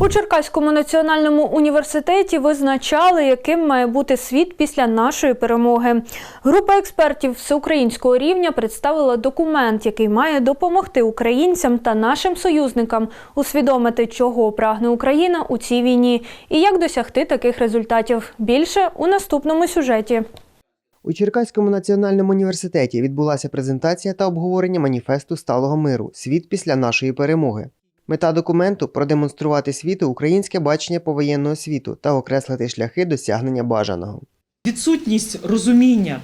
У Черкаському національному університеті визначали, яким має бути світ після нашої перемоги. Група експертів всеукраїнського рівня представила документ, який має допомогти українцям та нашим союзникам усвідомити, чого прагне Україна у цій війні і як досягти таких результатів. Більше у наступному сюжеті. У Черкаському національному університеті відбулася презентація та обговорення маніфесту сталого миру Світ після нашої перемоги. Мета документу продемонструвати світу українське бачення повоєнного світу та окреслити шляхи досягнення бажаного. відсутність розуміння,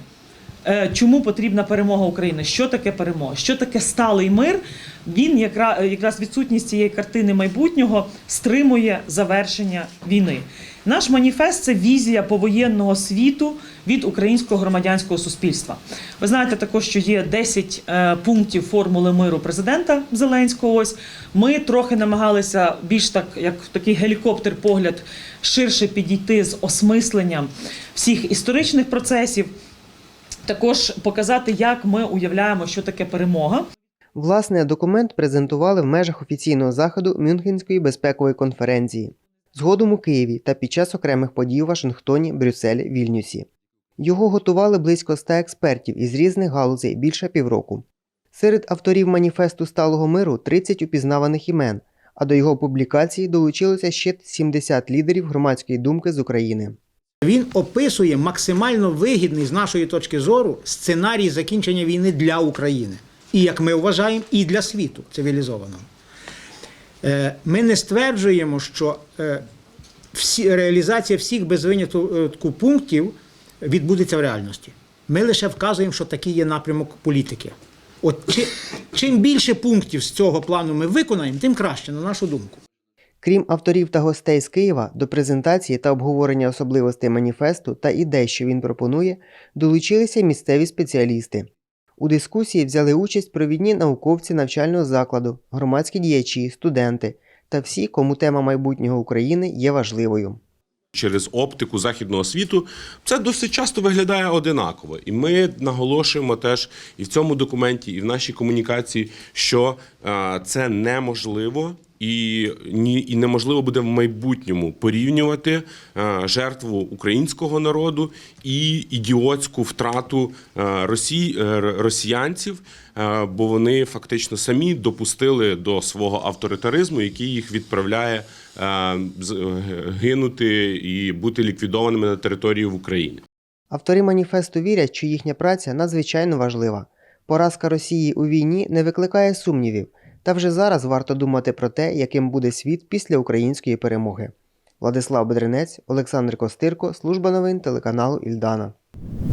чому потрібна перемога України, що таке перемога, що таке сталий мир. Він якраз, якраз відсутність цієї картини майбутнього стримує завершення війни. Наш маніфест це візія повоєнного світу від українського громадянського суспільства. Ви знаєте також, що є 10 е, пунктів формули миру президента Зеленського. Ось ми трохи намагалися більш так, як такий гелікоптер погляд ширше підійти з осмисленням всіх історичних процесів. Також показати, як ми уявляємо, що таке перемога. Власне, документ презентували в межах офіційного заходу Мюнхенської безпекової конференції, згодом у Києві та під час окремих подій у Вашингтоні, Брюсселі, Вільнюсі. Його готували близько ста експертів із різних галузей більше півроку. Серед авторів маніфесту сталого миру 30 упізнаваних імен, а до його публікації долучилося ще 70 лідерів громадської думки з України. Він описує максимально вигідний з нашої точки зору сценарій закінчення війни для України. І як ми вважаємо, і для світу цивілізованого. Е, Ми не стверджуємо, що е, реалізація всіх без винятку пунктів відбудеться в реальності. Ми лише вказуємо, що такий є напрямок політики. От чи, чим більше пунктів з цього плану ми виконаємо, тим краще, на нашу думку. Крім авторів та гостей з Києва, до презентації та обговорення особливостей маніфесту та ідей, що він пропонує, долучилися місцеві спеціалісти. У дискусії взяли участь провідні науковці навчального закладу, громадські діячі, студенти та всі, кому тема майбутнього України є важливою. через оптику західного світу, це досить часто виглядає одинаково. І ми наголошуємо теж і в цьому документі, і в нашій комунікації, що е, це неможливо. І ні, і неможливо буде в майбутньому порівнювати е, жертву українського народу і ідіотську втрату е, росій, е, росіянців, бо вони фактично самі допустили до свого авторитаризму, який їх відправляє гинути і бути ліквідованими на території України. Автори маніфесту вірять, що їхня праця надзвичайно важлива. Поразка Росії у війні не викликає сумнівів, та вже зараз варто думати про те, яким буде світ після української перемоги. Владислав Бедренець, Олександр Костирко, служба новин телеканалу Ільдана.